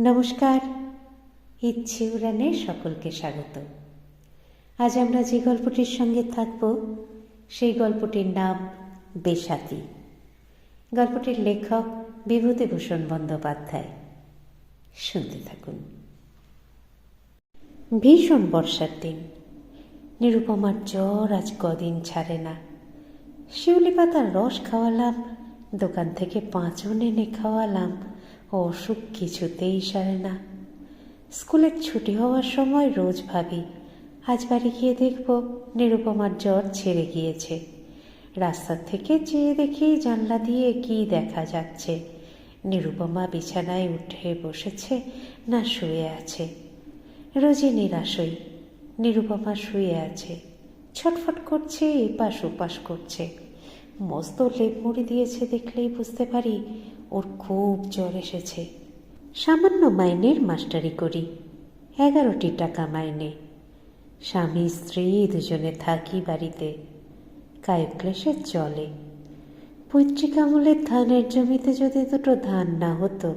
নমস্কার। ইচ্ছে উড়ানে সকলকে স্বাগত। আজ আমরা যে গল্পটির সঙ্গে থাকব, সেই গল্পটির নাম বেসাতি। গল্পটির লেখক বিভূতিভূষণ বন্দ্যোপাধ্যায়। শুনতে থাকুন। ভীষণ বর্ষার দিন। নিরুপমার জ্বর আজ কদিন ছাড়ে না। শিউলি পাতার রস খাওয়ালাম, দোকান থেকে পাঁচন এনে খাওয়ালাম অসুখ কিছুতেই সারে না। স্কুলের ছুটি হওয়ার সময় রোজ ভাবি, আজ বাড়ি গিয়ে দেখব, নিরুপমার জ্বর ছেড়ে গিয়েছে। রাস্তা থেকে চেয়ে দেখি জানলা দিয়ে কি দেখা যাচ্ছে। নিরুপমা বিছানায় উঠে বসেছে, না শুয়ে আছে। রোজই নিরাশই, নিরুপমা শুয়ে আছে। ছটফট করছে, এপাশ ওপাশ করছে। মস্ত লেপ মুড়ি দিয়েছে দেখলেই বুঝতে পারি ওর খুব জ্বর এসেছে। সামান্য মাইনের মাস্টারি করি, এগারোটি টাকা মাইনে। স্বামী, স্ত্রী দুজনে থাকি বাড়িতে কায়ক্লেশে চলে। পৈতৃক আমলের ধানের জমিতে যদি দুটো ধান না হতো,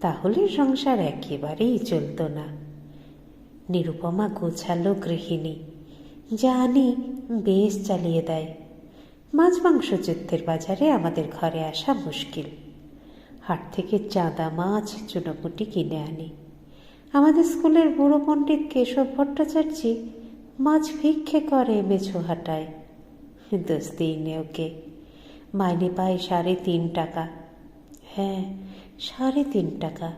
তাহলে সংসার একেবারেই চলতো না। নিরুপমা গোছালো গৃহিণী যা আনি বেশ চালিয়ে দেয়। মাছ মাংস যুদ্ধের বাজারে আমাদের ঘরে আসা মুশকিল। হাট থেকে চাঁদা মাছ, চুনোপুটি কিনে আনি। আমাদের স্কুলের বুড়ো পণ্ডিত কেশব ভট্টাচার্য মাছ ভিক্ষে করে মেছো হাটায়। দোস্তি ওকে। মাইনে পায় সাড়ে তিন টাকা। হ্যাঁ সাড়ে তিন টাকা।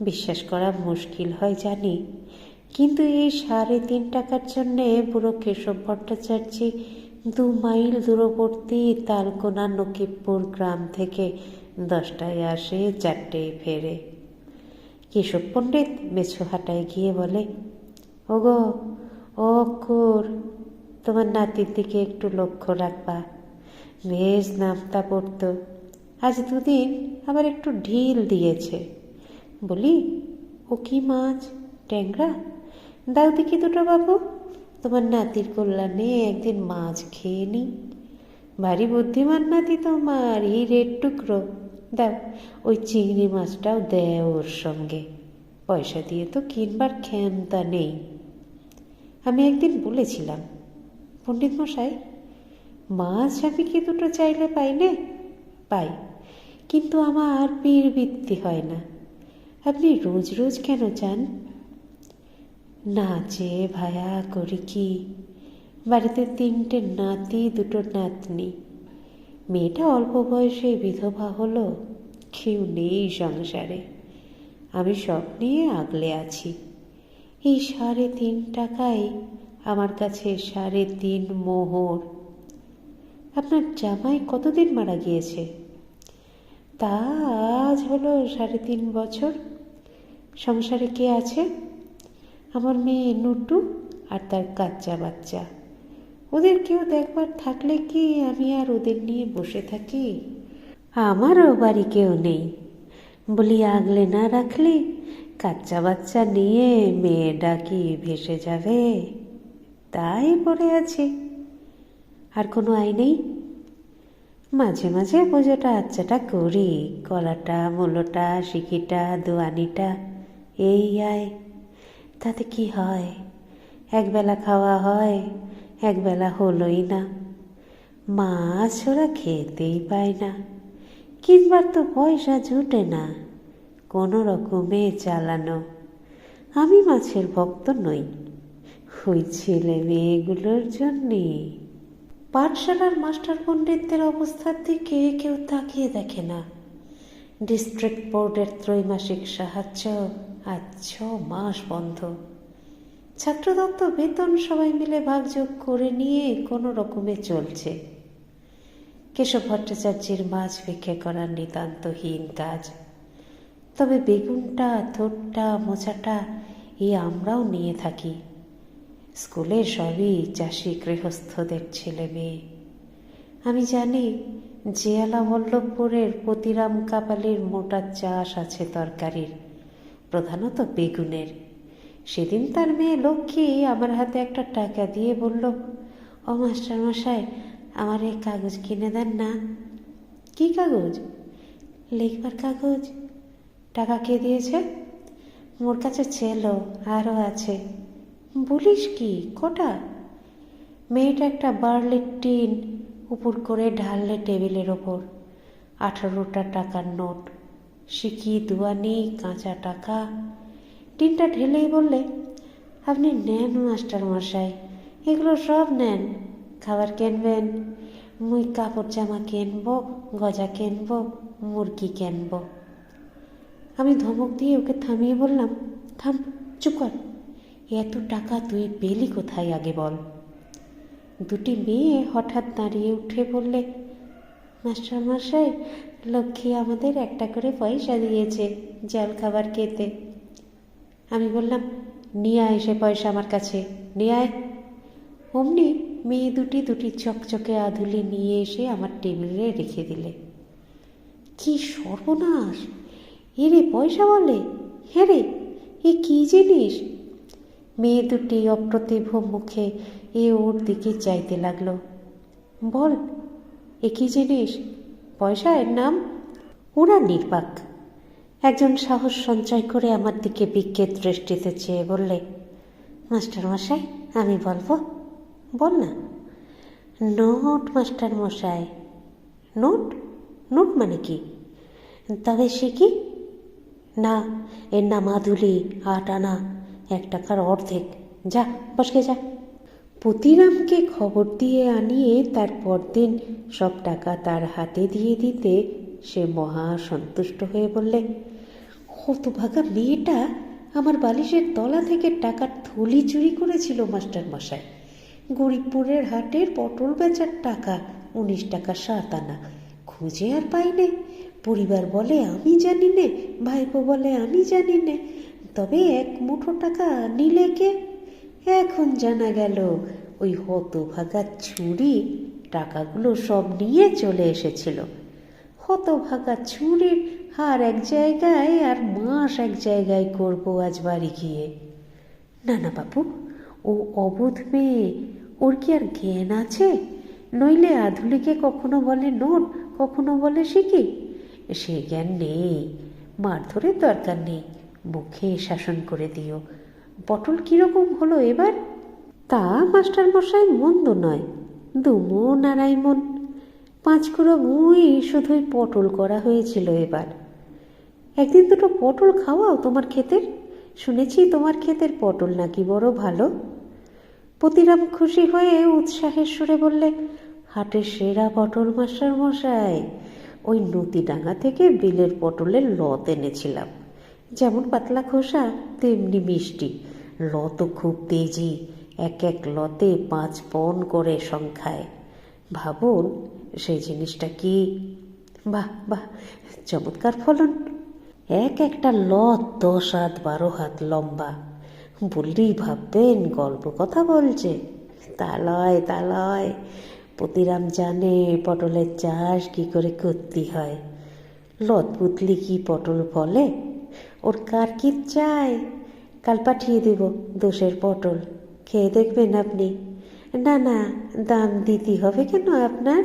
বিশ্বাস করা মুশকিল হয় জানি, কিন্তু এই সাড়ে তিন টাকার জন্যে বুড়ো কেশব ভট্টাচার্য দু মাইল দূরবর্তী তালকোনা নকিবপুর গ্রাম থেকে দশটায় আসে, চারটেয় ফেরে। কেশব পণ্ডিত মেছুহাটায় গিয়ে বলে, ওগো, ও অক্ষর, তোমার নাতির দিকে একটু লক্ষ্য রাখবা। বেশ নামতা পড়তো। আজ দুদিন আবার একটু ঢিল দিয়েছে। বলি, ও কি মাছ, ট্যাংরা? দাও দেখি দুটো বাবু। তোমার নাতির কল্যাণে একদিন মাছ খেয়ে নি ভারী বুদ্ধিমান নাতি তোমার হিরের টুকরো। দাও ওই চিংড়ি মাছটাও দেয় ওর সঙ্গে। পয়সা দিয়ে তো কিনবার ক্ষমতা নেই। আমি একদিন বলেছিলাম, পণ্ডিত মশাই, মাছ আমি কি দুটো চাইলে পাইলে পাই, কিন্তু আমার আর পীর বৃত্তি হয় না। আপনি রোজ রোজ কেন চান? না চেয়ে ভায়া করি কি? বাড়িতে তিনটে নাতি, দুটো নাতনি। মেয়েটা অল্প বয়সে বিধবা হলো, কেউ নেই সংসারে। আমি সব নিয়ে আগলে আছি। এই সাড়ে তিন টাকায় আমার কাছে সাড়ে তিন মোহর। আপনার জামাই কতদিন মারা গিয়েছে? তা আজ হলো সাড়ে তিন বছর। সংসারে কে আছে? আমার মেয়ে নুটু আর তার কাচ্চা বাচ্চা। ওদের কেউ দেখবার থাকলে কি আমি আর ওদের নিয়ে বসে থাকি? আমারও বাড়ি কেউ নেই। বলি, আগলে না রাখলে কাচ্চা বাচ্চা নিয়ে মেয়ে ডাকি ভেসে যাবে। তাই পড়ে আছি। আর কোনো আয় নেই? মাঝে মাঝে পুজোটা আচ্চাটা করি, কলাটা, মূলোটা সিকিটা দোয়ানিটা, এই আয়। তাতে কি হয়? একবেলা খাওয়া হয় একবেলা হলোই না। মাছ ওরা খেতেই পায় না। কিনবার তো পয়সা জুটে না কোনো রকমে চালানো। আমি মাছের ভক্ত নই, ওই ছেলে মেয়েগুলোর জন্যে। পাঠশালার মাস্টার পণ্ডিতদের অবস্থার দিকে কেউ তাকিয়ে দেখে না। ডিস্ট্রিক্ট বোর্ডের ত্রৈমাসিক সাহায্য আজ ছ মাস বন্ধ। ছাত্রদত্ত বেতন সবাই মিলে ভাগযোগ করে নিয়ে কোনো রকমে চলছে। কেশব ভট্টাচার্যের মাছ ভিক্ষে করার নিতান্তহীন কাজ। তবে বেগুনটা থোটটা মোচাটা এই আমরাও নিয়ে থাকি। স্কুলে সবই চাষি গৃহস্থদের ছেলে মেয়ে। আমি জানি জিয়ালা বল্লভপুরের পতিরাম কাপালির মোটা চাষ আছে তরকারির, প্রধানত বেগুনের। সেদিন তার মেয়ে লক্ষ্মী আমার হাতে একটা টাকা দিয়ে বলল, ও মাস্টার মশাই, আমার এই কাগজ কিনে দেন না। কি কাগজ? লিখবার কাগজ। টাকা কে দিয়েছে? মোর কাছে ছিল আরও আছে। বলিস কি? কটা? মেয়েটা একটা বার্লির টিন উপর করে ঢাললে টেবিলের ওপর। আঠারোটা টাকার নোট। সিকি দুয়ানি, কাঁচা টাকা? টিনটা ঢেলেই বললে, আপনি নেন মাস্টার মশাই, এগুলো সব নেন, খাবার কিনবেন, মুই কাপড় জামা কিনবো, গজা কিনবো, মুরগি কিনবো। আমি ধমক দিয়ে ওকে থামিয়ে বললাম, থাম, চুপ কর, এত টাকা তুই পেলি কোথায় আগে বল? দুটি মেয়ে হঠাৎ দাঁড়িয়ে উঠে বললে, মাস্টার মশাই, লক্ষ্মী আমাদের একটা করে পয়সা দিয়েছে জল খাবার খেতে। আমি বললাম, নিয়ে আয় সে পয়সা আমার কাছে, নিয়ে আয়। অমনি মেয়ে দুটি দুটি চকচকে আধুলি নিয়ে এসে আমার টেবিলে রেখে দিলে। কি সর্বনাশ! এরে পয়সা বলে? হ্যাঁ রে, এ কি জিনিস? মেয়ে দুটি অপ্রতিভ মুখে এ ওর দিকে চাইতে লাগল। বল, এ কি জিনিস? পয়সা এর নাম? ওরা নির্বাক। একজন সাহস সঞ্চয় করে আমার দিকে বিজ্ঞের দৃষ্টিতে চেয়ে বললে, মাস্টার মশাই, আমি বলব, বল না। নোট, মাস্টার মশাই। নোট? নোট মানে কি? তবে সে কি? না, এর নাম আধুলি আট আনা, এক টাকার অর্ধেক। যা, বসকে যা। পুতিরামকে খবর দিয়ে আনিয়ে তার পরদিন সব টাকা তার হাতে দিয়ে দিতে সে মহা সন্তুষ্ট হয়ে বললে হতভাগা মেয়েটা আমার বালিশের তলা থেকে টাকার থলি চুরি করেছিল, মাস্টার মশাই। গরিবপুরের হাটের পটল বেচার টাকা, উনিশ টাকা সাত আনা। খুঁজে আর পাইনে পরিবার বলে, আমি জানি নে। ভাইপো বলে, আমি জানি নে। তবে এক মুঠো টাকা নিলে কে? এখন জানা গেল, ওই হতভাগা ছুরি টাকাগুলো সব নিয়ে চলে এসেছিল। হতভাগা ছুরির হার এক জায়গায় আর মাস এক জায়গায় করব আজ বাড়ি গিয়ে। না না বাপু, ও অবোধ মেয়ে, ওর কি আর জ্ঞান আছে? নইলে আধুলিকে কখনো বলে নোট, কখনো বলে শিখি সে জ্ঞান নেই মারধরের দরকার নেই, মুখে শাসন করে দিও। পটল কীরকম হলো এবার? তা মাস্টার মশাই মন্দ নয় দুমন আড়াই মন পাঁচ কুড়ো মুই শুধুই পটল করা হয়েছিল এবার। একদিন দুটো পটল খাওয়াও তোমার ক্ষেতের? শুনেছি তোমার ক্ষেতের পটল নাকি বড় ভালো। পতিরাম খুশি হয়ে উৎসাহের সুরে বললে, হাটের সেরা পটল মাস্টার মশাই, ওই নদীডাঙ্গা থেকে বিলের পটলের লত এনেছিলাম। যেমন পাতলা খোসা, তেমনি মিষ্টি। লত খুব তেজি, এক এক লতে পাঁচ পন করে সংখ্যায়। ভাবুন সেই জিনিসটা কি? বাহ বাহ, চমৎকার ফলন। এক একটা লত দশ হাত, বারো হাত লম্বা। বললেই ভাববেন, গল্প কথা বলছে। তা লয় তা লয় পতিরাম জানে পটলের চাষ কি করে করতে হয়। লত পুতলি কি পটল ফলে? ওর কার কি চাই? কাল পাঠিয়ে দেব দোষের পটল। খেয়ে দেখবেন আপনি। না না, দাম দিতে হবে কেন আপনার?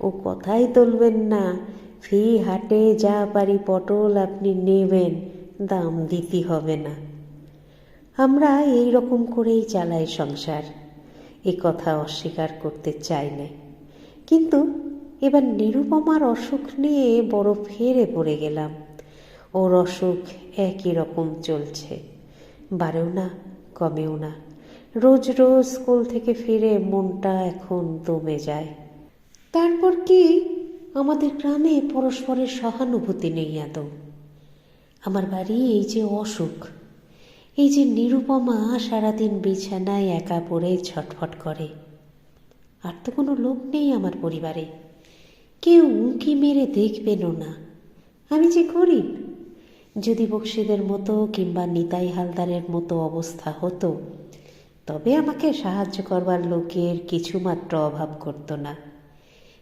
ও কথাই তুলবেন না। ফি হাটে যা পারি পটল আপনি নেবেন, দাম দিতে হবে না। আমরা এই রকম করেই চালাই সংসার। এ কথা অস্বীকার করতে চাই না কিন্তু এবার নিরুপমার অসুখ নিয়ে বড় ফেরে পড়ে গেলাম। ওর অসুখ একই রকম চলছে। বাড়েও না, কমেও না। রোজ রোজ স্কুল থেকে ফিরে মনটা এখন দমে যায়। তারপর কি? আমাদের গ্রামে পরস্পরের সহানুভূতি নেই এত। আমার বাড়ি এই যে অসুখ, এই যে নিরুপমা সারাদিন বিছানায় একা পড়ে ছটফট করে। আর তো কোনো লোক নেই আমার পরিবারে। কেউ উঁকি মেরে দেখবেনও না। আমি যে গরিব, যদি বক্সিদের মতো কিংবা নিতাই হালদারের মতো অবস্থা হতো তবে আমাকে সাহায্য করবার লোকের কিছুমাত্র অভাব করতো না।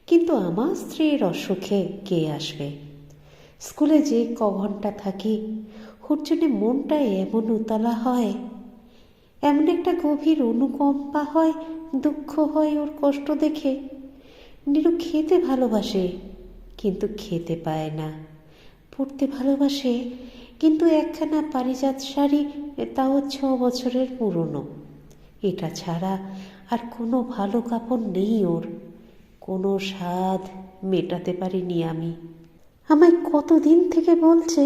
কিন্তু আমার স্ত্রীর অসুখে কে আসবে? স্কুলে যে ক ঘণ্টা থাকি ওর জন্যে মনটা এমন উতলা হয়, এমন একটা গভীর অনুকম্পা হয়, দুঃখ হয় ওর কষ্ট দেখে। নিরু খেতে ভালোবাসে, কিন্তু খেতে পায় না। পড়তে ভালোবাসে, কিন্তু একখানা পারিজাত শাড়ি, তাও ছ বছরের পুরনো। এটা ছাড়া আর কোনো ভালো কাপড় নেই ওর। কোনো স্বাদ মেটাতে পারিনি আমি। আমায় কতদিন থেকে বলছে,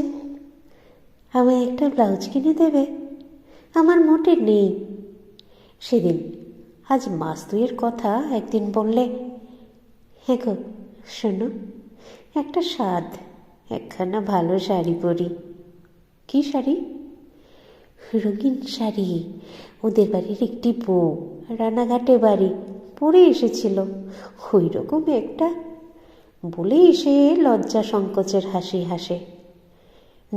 আমায় একটা ব্লাউজ কিনে দেবে? আমার মোটে নেই। সেদিন আজ মাস দুয়ের কথা একদিন বললে হ্যাঁ গো, শোনো, একটা স্বাদ, একখানা ভালো শাড়ি পরি। কি শাড়ি? রঙিন শাড়ি ওদের বাড়ির একটি বউ, রানাঘাটে বাড়ি, পরে এসেছিল। ওই রকম একটা বলে এসে লজ্জা সংকোচের হাসি হাসে।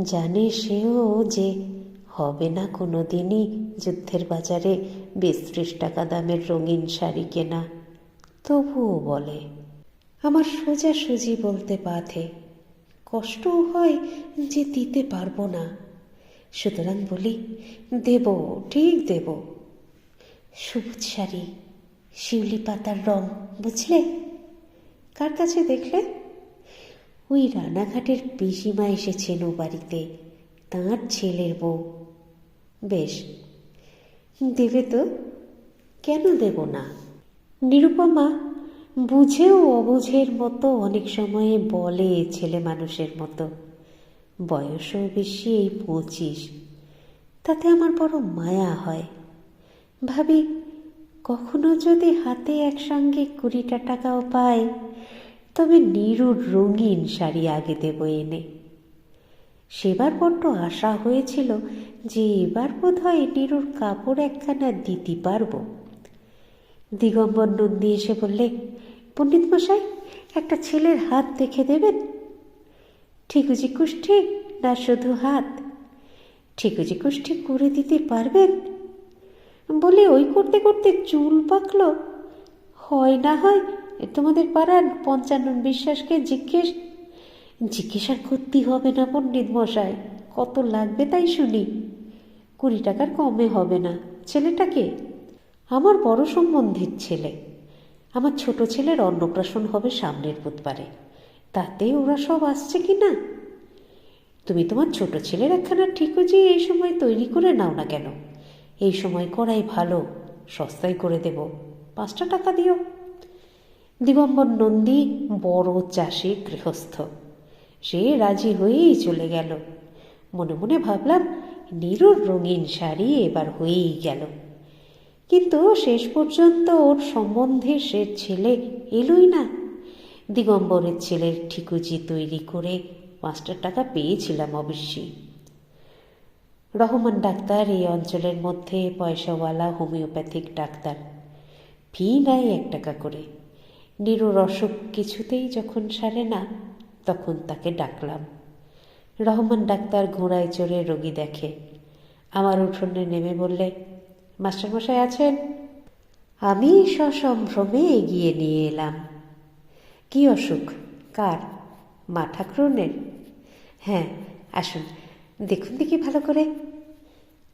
জানে সেও যে হবে না কোনো দিনই যুদ্ধের বাজারে বিশ ত্রিশ টাকা দামের রঙিন শাড়ি কেনা। তবুও বলে, আমার সোজাসুজি বলতে বাধে। কষ্টও হয় যে দিতে পারব না। সুতরাং বলি, দেব, ঠিক দেব। সবুজ শাড়ি, শিউলি পাতার রং, বুঝলে? কার কাছে দেখলে? ওই রানাঘাটের পিসিমা এসেছেন ও বাড়িতে তাঁর ছেলের বউ। বেশ, দেবে তো? কেন দেব না? নিরুপমা বুঝেও অবুঝের মতো অনেক সময়ে বলে ছেলে মানুষের মতো। বয়সও বেশি এই পঁচিশ। তাতে আমার বড় মায়া হয়। ভাবি, কখনো যদি হাতে একসঙ্গে কুড়িটা টাকাও পাই, তবে নিরুর রঙিন শাড়ি আগে দেব এনে। সেবার বড্ড আশা হয়েছিল যে এবার বোধ হয় নিরুর কাপড় একখানা দিতে পারব। দিগম্বর নন্দী এসে বললে পণ্ডিত মশাই একটা ছেলের হাত দেখে দেবেন? ঠিকুজি কুষ্ঠি না শুধু হাত। ঠিকুজি কুষ্ঠি করে দিতে পারবেন বলে ওই করতে করতে চুল পাকলো। হয় না হয়, তোমাদের পাড়ার পঞ্চানন বিশ্বাসকে জিজ্ঞেস জিজ্ঞেস করতে হবে না পণ্ডিত মশাই, কত লাগবে তাই শুনি। কুড়ি টাকার কমে হবে না। ছেলেটাকে? আমার বড় সম্বন্ধের ছেলে। আমার ছোট ছেলের অন্নপ্রাশন হবে সামনের বুধবারে। তাতে ওরা সব আসছে কি না তুমি তোমার ছোট ছেলের একখানা ঠিকও যে এই সময় তৈরি করে নাও না কেন? এই সময় করাই ভালো, সস্তায় করে দেব। পাঁচটা টাকা দিও। দিগম্বর নন্দী বড় চাষি গৃহস্থ। সে রাজি হয়েই চলে গেল। মনে মনে ভাবলাম, নিরুর রঙিন শাড়ি এবার হয়েই গেল। কিন্তু শেষ পর্যন্ত ওর সম্বন্ধে সে ছেলে এলোই না। দিগম্বরের ছেলের ঠিকুজি তৈরি করে পাঁচটা টাকা পেয়েছিলাম অবশ্যই। রহমান ডাক্তার এই অঞ্চলের মধ্যে পয়সাওয়ালা, হোমিওপ্যাথিক ডাক্তার। ফি নেয় এক টাকা করে। নিরুর অসুখ কিছুতেই যখন সারে না, তখন তাকে ডাকলাম। রহমান ডাক্তার ঘোড়ায় চড়ে রোগী দেখে। আমার উঠোনে নেমে বললে, মাস্টারমশাই আছেন? আমি সসম্ভ্রমে এগিয়ে নিয়ে এলাম। কি অসুখ? কার? মা ঠাকুরনের? হ্যাঁ আসুন, দেখুন দেখি ভালো করে।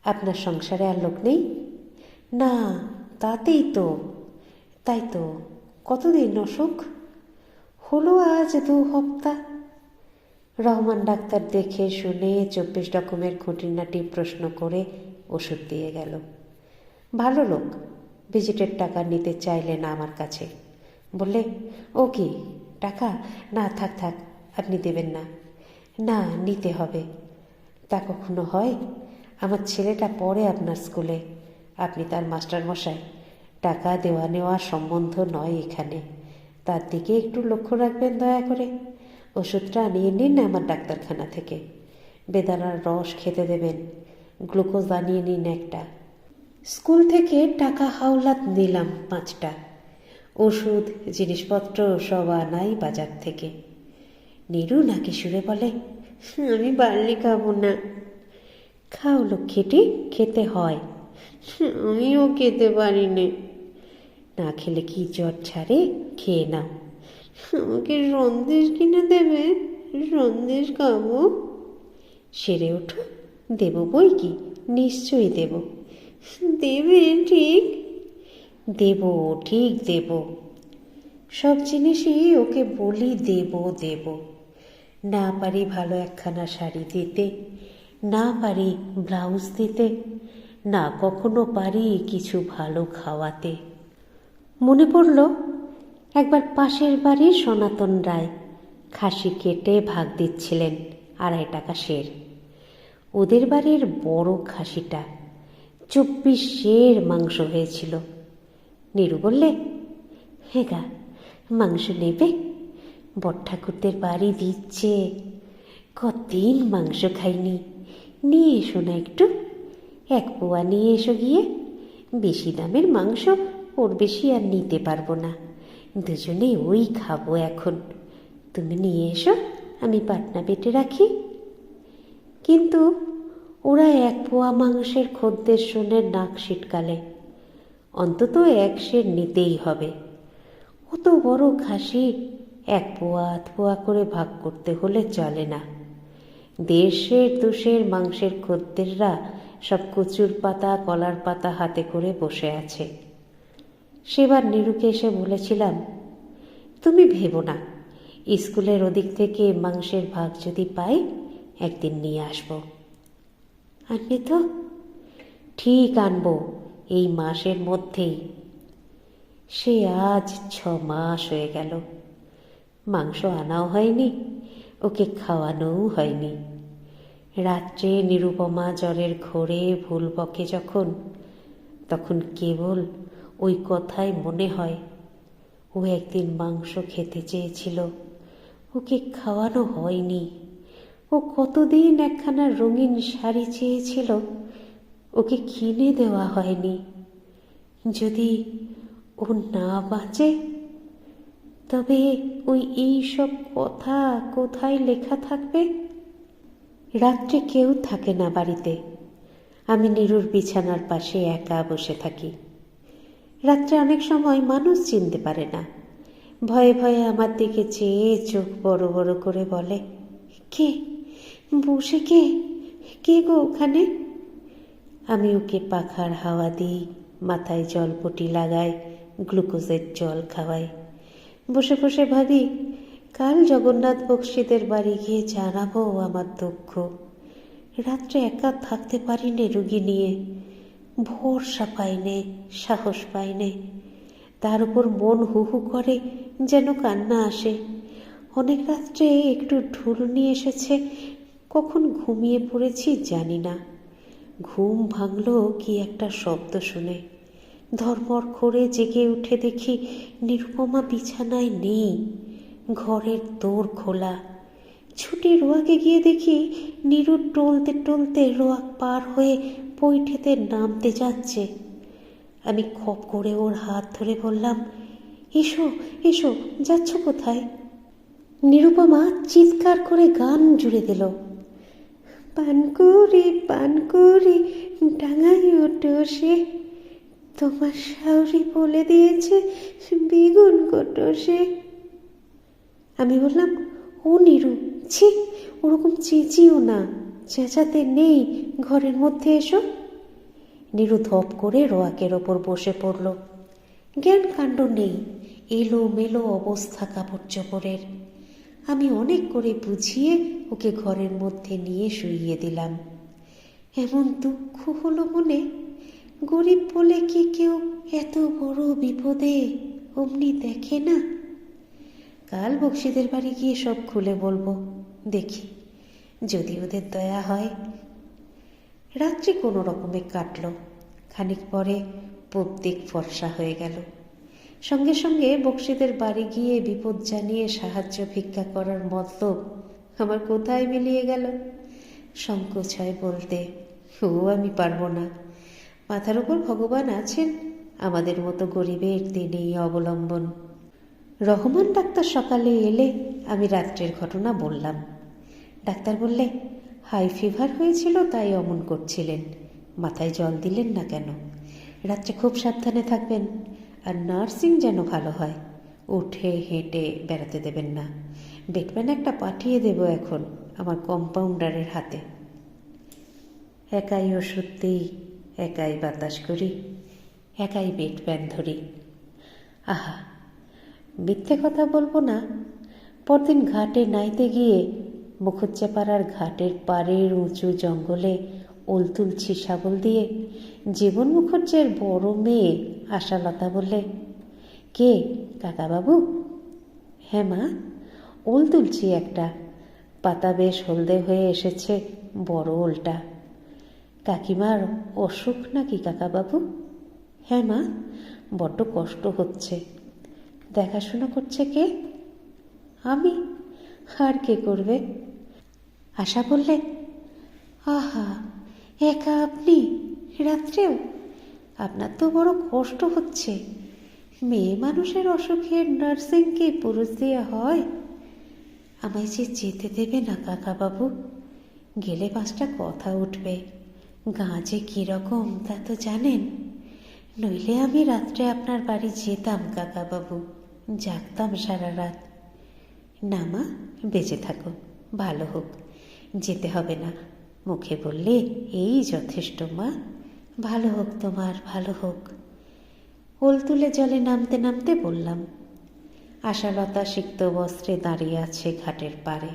আপনার সংসারে আর লোক নেই? না, তাতেই তো। তাই তো, কতদিন অসুখ? হলো আজ দু হপ্তা। রহমান ডাক্তার দেখে শুনে চব্বিশ রকমের খুঁটিনাটি প্রশ্ন করে ওষুধ দিয়ে গেল। ভালো লোক, ভিজিটের টাকা নিতে চাইলে না আমার কাছে। বললে ও কি টাকা? না, থাক থাক, আপনি দেবেন না। না, নিতে হবে। তা কখনো হয়? আমার ছেলেটা পড়ে আপনার স্কুলে। আপনি তার মাস্টার মশাই টাকা দেওয়া নেওয়া সম্বন্ধ নয় এখানে। তার দিকে একটু লক্ষ্য রাখবেন দয়া করে। ওষুধটা নিয়ে নিন আমার ডাক্তারখানা থেকে। বেদানার রস খেতে দেবেন। গ্লুকোজ আনিয়ে নিন একটা। স্কুল থেকে টাকা হাওলাত নিলাম পাঁচটা। ওষুধ, জিনিসপত্র সব আনাই বাজার থেকে। নিরু নাকি সুরে বলে, আমি বার্লি খাব না। খাও লক্ষ্মীটি, খেতে হয়। আমিও খেতে পারি না। না খেলে কি জ্বর ছাড়ে, খেয়ে নাও। আমাকে সন্দেশ কিনে দেবে, সন্দেশ খাব। সেরে ওঠো, দেব বই কি? নিশ্চয়ই দেব। দেবে, ঠিক। দেব, ঠিক দেব। সব জিনিসই ওকে বলি দেব দেব। না পারি ভালো একখানা শাড়ি দিতে, না পারি ব্লাউজ দিতে, না কখনো পারি কিছু ভালো খাওয়াতে। মনে পড়ল, একবার পাশের বাড়ির সনাতন রায় খাসি কেটে ভাগ দিচ্ছিলেন আড়াই টাকা শের। ওদের বাড়ির বড় খাসিটা চব্বিশ শের মাংস হয়েছিল। নিরু বললে হ্যাঁ গা, মাংস নেবে? বটঠাকুরদের বাড়ি দিচ্ছে। কদিন মাংস খাইনি? নিয়ে এসো না একটু। এক পোয়া নিয়ে এসো গিয়ে। বেশি দামের মাংস ওর বেশি আর নিতে পারব না। দুজনে ওই খাব এখন। তুমি নিয়ে এসো, আমি পাটনা পেটে রাখি। কিন্তু ওরা এক পোয়া মাংসের খদ্দের শুনে নাক সিটকালে অন্তত এক সের নিতেই হবে। অত বড় খাসি এক পোয়া, আধ পোয়া করে ভাগ করতে হলে চলে না। দেশের দুশের মাংসের খদ্দেররা সব কচুর পাতা, কলার পাতা হাতে করে বসে আছে। সেবার নিরুকে এসে বলেছিলাম, তুমি ভেবো না, স্কুলের ওদিক থেকে মাংসের ভাগ যদি পাই, একদিন নিয়ে আসব। আনবে তো? ঠিক আনব। এই মাসের মধ্যেই। সে আজ ছ মাস হয়ে গেল। মাংস আনাও হয়নি, ওকে খাওয়ানোও হয়নি। রাত্রে নিরুপমা জ্বরের ঘোরে ভুল বকে যখন, তখন কেবল ওই কথাই মনে হয়। ও একদিন মাংস খেতে চেয়েছিল, ওকে খাওয়ানো হয়নি। ও কতদিন একখানা রঙিন শাড়ি চেয়েছিল ওকে কিনে দেওয়া হয়নি। যদি ও না বাঁচে, তবে ওই এইসব কথা কোথায় লেখা থাকবে? রাত্রে কেউ থাকে না বাড়িতে। আমি নিরুর বিছানার পাশে একা বসে থাকি। রাত্রে অনেক সময় মানুষ চিনতে পারে না। ভয়ে ভয়ে আমার দিকে চেয়ে চোখ বড় বড় করে বলে, কে? বসে কে? কে গো ওখানে? আমি ওকে পাখার হাওয়া দিই, মাথায় জলপটি লাগাই, গ্লুকোজের জল খাওয়াই। বসে বসে ভাবি, কাল জগন্নাথ বক্সিদের বাড়ি গিয়ে জানাব আমার দুঃখ। রাত্রে একা থাকতে পারি নে রুগী নিয়ে। ভরসা পাইনে সাহস পাইনে। তার উপর মন হু হু করে যেন কান্না আসে। অনেক রাত্রে একটু ঢুল নিয়ে এসেছে, কখন ঘুমিয়ে পড়েছি জানি না। ঘুম ভাঙল কি একটা শব্দ শুনে। ধরমর করে জেগে উঠে দেখি নিরুপমা বিছানায় নেই, ঘরের দোর খোলা। ছুটি রোয়াকে গিয়ে দেখি নিরু টলতে টলতে রোয়াক পার হয়ে পৈঠেতে নামতে যাচ্ছে। আমি খপ করে ওর হাত ধরে বললাম, এসো এসো, যাচ্ছ কোথায়? নিরুপমা চিৎকার করে গান জুড়ে দিল। পান করে পান করে ওটো সে। তোমার শাউরি বলে দিয়েছে, বেগুন কোটো সে। আমি বললাম ও নিরু ছি, ওরকম চেঁচিও না, চেঁচাতে নেই, ঘরের মধ্যে এসো। নিরু ধপ করে রোয়াকের ওপর বসে পড়ল। জ্ঞান কাণ্ড নেই এলো মেলো অবস্থা কাপড় চোপড়ের। আমি অনেক করে বুঝিয়ে ওকে ঘরের মধ্যে নিয়ে শুইয়ে দিলাম। এমন দুঃখ হলো মনে। গরিব বলে কি কেউ এত বড় বিপদে অমনি দেখে না? কাল বক্সিদের বাড়ি গিয়ে সব খুলে বলব। দেখি, যদি ওদের দয়া হয়। রাত্রি কোনো রকমে কাটল। খানিক পরে পূব ফর্সা হয়ে গেল। সঙ্গে সঙ্গে বক্সিদের বাড়ি গিয়ে বিপদ জানিয়ে সাহায্য ভিক্ষা করার মতলব আমার কোথায় মিলিয়ে গেল? সংকোচ হয় বলতে। ও, আমি পারব না। মাথার উপর ভগবান আছেন। আমাদের মতো গরিবের দিনেই অবলম্বন। রহমান ডাক্তার সকালে এলে আমি রাত্রের ঘটনা বললাম। ডাক্তার বললে, হাই ফিভার হয়েছিল, তাই অমন করছিলেন। মাথায় জল দিলেন না কেন? রাত্রে খুব সাবধানে থাকবেন। আর নার্সিং যেন ভালো হয়। উঠে, হেঁটে বেড়াতে দেবেন না। বেটম্যান একটা পাঠিয়ে দেব এখন আমার কম্পাউন্ডারের হাতে। একাই ওষুধ দিই, একাই বাতাস করি, একাই বেটম্যান ধরি। আহা, মিথ্যে কথা বলব না। পরদিন ঘাটে নাইতে গিয়ে মুখুজ্জাপাড়ার ঘাটের পাড়ের উঁচু জঙ্গলে ওল তুলছি শাবল দিয়ে জীবন মুখুজ্জের বড় মেয়ে আশালতা বললে, কে, কাকাবাবু? হ্যাঁ মা, ওল তুলছি একটা। পাতা বেশ হলদে হয়ে এসেছে, বড় ওলটা। কাকিমার অসুখ নাকি কাকাবাবু? হ্যাঁ মা, বড্ড কষ্ট হচ্ছে। দেখাশোনা করছে কে? আমি? আর কে করবে? আশা বললে, আহা, একা আপনি? রাত্রেও আপনার তো বড় কষ্ট হচ্ছে। মেয়ে মানুষের অসুখের নার্সিং কি পুরুষ দিয়ে হয়। আমায় যে যেতে দেবে না কাকাবাবু। গেলে পাঁচটা কথা উঠবে। গাঁ যে কীরকম তা তো জানেন। নইলে আমি রাত্রে আপনার বাড়ি যেতাম কাকাবাবু। জাগতাম সারা রাত। না মা, বেঁচে থাকো। ভালো হোক। যেতে হবে না। মুখে বললে এই যথেষ্ট মা। ভালো হোক তোমার, ভালো হোক। ওল তুলে জলে নামতে নামতে বললাম, আশালতা সিক্ত বস্ত্রে দাঁড়িয়ে আছে ঘাটের পাড়ে।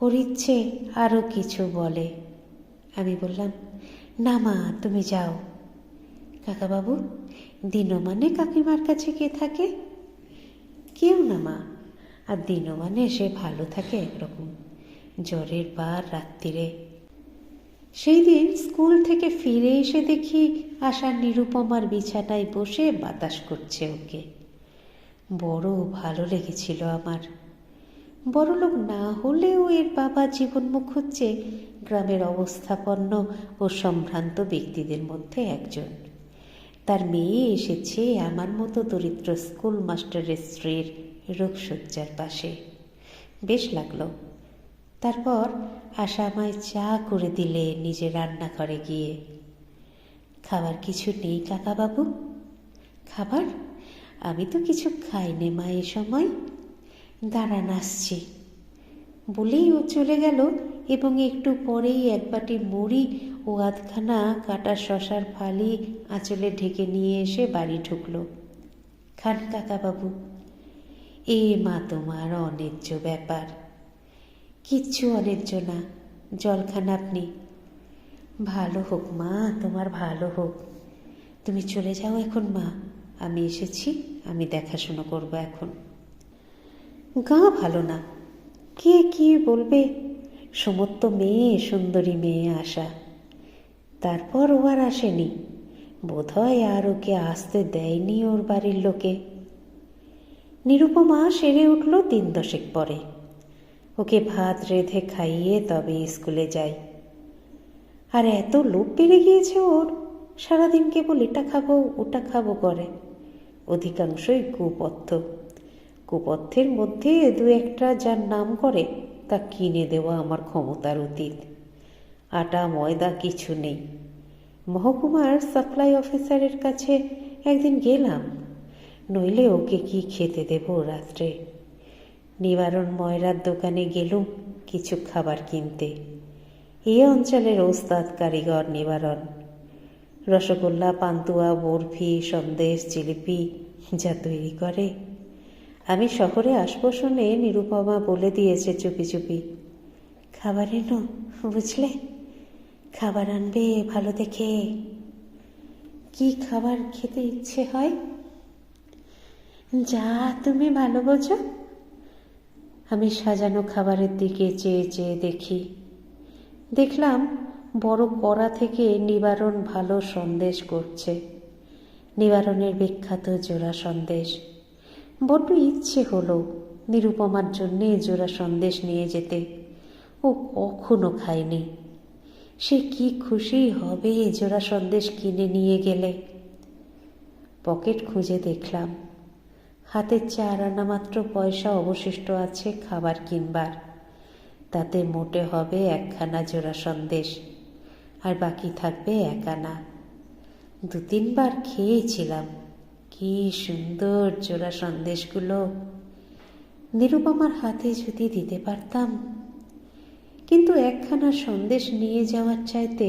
ওর ইচ্ছে আরও কিছু বলে। আমি বললাম, না মা, তুমি যাও। কাকাবাবু, দিনমানে কাকিমার কাছে কে থাকে? কেউ না মা, আর দিনমানে সে ভালো থাকে একরকম। জ্বরের বার রাত্রিরে সেই দিন স্কুল থেকে ফিরে এসে দেখি আশার নিরুপমার বিছানায় বসে বাতাস করছে ওকে। বড় ভালো লেগেছিল আমার। বড়লোক না হলেও এর বাবা জীবনমুখ হচ্ছে গ্রামের অবস্থাপন্ন ও সম্ভ্রান্ত ব্যক্তিদের মধ্যে একজন। তার মেয়ে এসেছে আমার মতো দরিদ্র স্কুল মাস্টারের স্ত্রীর রোগশয্যার পাশে। বেশ লাগল। তারপর আশা আমায় চা করে দিলে নিজে রান্নাঘরে গিয়ে। খাবার কিছু নেই, কাকাবাবু? খাবার? আমি তো কিছু খাইনি মা এ সময়। দাঁড়ান, আসছি। বলেই ও চলে গেল এবং একটু পরেই এক বাটি মুড়ি ও আধখানা কাটা শশার ফালি আঁচলে ঢেকে নিয়ে এসে বাড়ি ঢুকলো। খান কাকাবাবু, এ মা তোমার অন্যায্য ব্যাপার। কিচ্ছু অন্যায্য না। জল খান আপনি। ভালো হোক মা, তোমার ভালো হোক। তুমি চলে যাও এখন মা। আমি এসেছি, আমি দেখাশুনো করব এখন। গা ভালো না। কে কি বলবে? সমস্ত মেয়ে, সুন্দরী মেয়ে আসা তারপর ও আর আসেনি। বোধহয় আর ওকে আসতে দেয়নি ওর বাড়ির লোকে। নিরুপমা সেরে উঠল দিন দশেক পরে। ওকে ভাত রেঁধে খাইয়ে তবে স্কুলে যাই। আর এত লোভ বেড়ে গিয়েছে ওর। সারাদিন কেবল এটা খাব, ওটা খাব করে। অধিকাংশই কুপথ্য। কুপথ্যের মধ্যে দু একটা যার নাম করে, তা কিনে দেওয়া আমার ক্ষমতার অতীত। আটা, ময়দা কিছু নেই। মহকুমার সাপ্লাই অফিসারের কাছে একদিন গেলাম। নইলে ওকে কি খেতে দেব রাত্রে? নিবারণ ময়রার দোকানে গেলুম কিছু খাবার কিনতে। এ অঞ্চলের ওস্তাদ, কারিগর নিবারণ। রসগোল্লা, পান্তুয়া, বরফি, সন্দেশ, জিলিপি যা তৈরি করে। আমি শহরে আসব শুনে নিরুপমা বলে দিয়েছে চুপি চুপি। খাবার এনো, বুঝলে? খাবার আনবে, ভালো দেখে। কি খাবার খেতে ইচ্ছে হয়? যা তুমি ভালো বোঝো। আমি সাজানো খাবারের দিকে চেয়ে চেয়ে দেখি। দেখলাম বড় কড়া থেকে নিবারণ ভালো সন্দেশ করছে। নিবারণের বিখ্যাত জোড়া সন্দেশ। বড্ড ইচ্ছে হলো নিরুপমার জন্যে জোড়া সন্দেশ নিয়ে যেতে। ও কখনো খায়নি। সে কি খুশি হবে জোড়া সন্দেশ কিনে নিয়ে গেলে? পকেট খুঁজে দেখলাম হাতে চার আনা মাত্র পয়সা অবশিষ্ট আছে খাবার কিনবার। তাতে মোটে হবে একখানা জোড়া সন্দেশ, আর বাকি থাকবে এক আনা দু তিনবার খেয়েছিলাম, কি সুন্দর জোড়া সন্দেশগুলো। নিরুপমার হাতে যদি দিতে পারতাম, কিন্তু একখানা সন্দেশ নিয়ে যাওয়ার চাইতে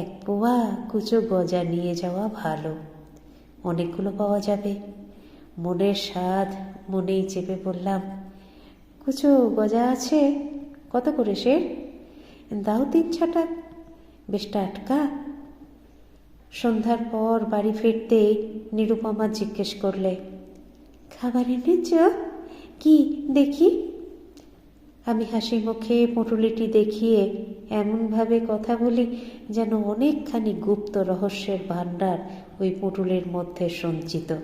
এক পোয়া কুচো গজা নিয়ে যাওয়া ভালো। অনেকগুলো পাওয়া যাবে। মনের স্বাদ মনেই চেপে বললাম, কুচো, গজা আছে? কত করে সে? দাও তিন ছটা বেশ টাটকা সন্ধ্যার পর বাড়ি ফিরতে নিরুপমা জিজ্ঞেস করলে, খাবার এনেছ? কি, দেখি? আমি হাসি মুখে পুঁটুলিটি দেখিয়ে এমনভাবে কথা বলি যেন অনেকখানি গুপ্ত রহস্যের ভাণ্ডার ওই পুঁটুলির মধ্যে সঞ্চিত।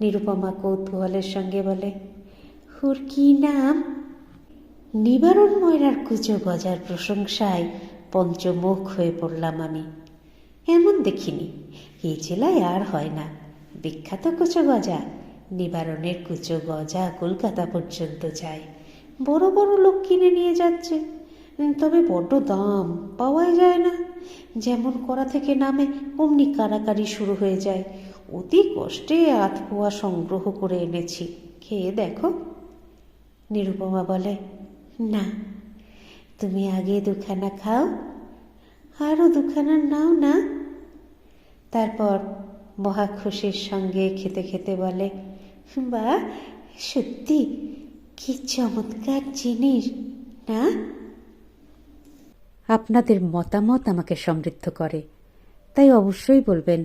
নিরুপমা কৌতূহলের সঙ্গে বলে হুর কি নাম? নিবারণ ময়রার কুচো গজার প্রশংসায় পঞ্চমুখ হয়ে পড়লাম আমি। এমন দেখিনি, এই জেলায় আর হয় না। বিখ্যাত কুচো গজা, নিবারণের কুচো গজা কলকাতা পর্যন্ত যায়। বড় বড় লোক কিনে নিয়ে যাচ্ছে। তবে বড্ড দাম, পাওয়াই যায় না। যেমন করা থেকে নামে, অমনি কারাকারি শুরু হয়ে যায়। অতি কষ্টে আধ পোয়া সংগ্রহ করে এনেছি। খেয়ে দেখো। নিরুপমা বলে, না, তুমি আগে দুখানা খাও, আরও দুখানা নাও না। তারপর মহা খুশির সঙ্গে খেতে খেতে বলে, বা, সত্যি, কি চমৎকার জিনিস, না? আপনাদের মতামত আমাকে সমৃদ্ধ করে, তাই অবশ্যই বলবেন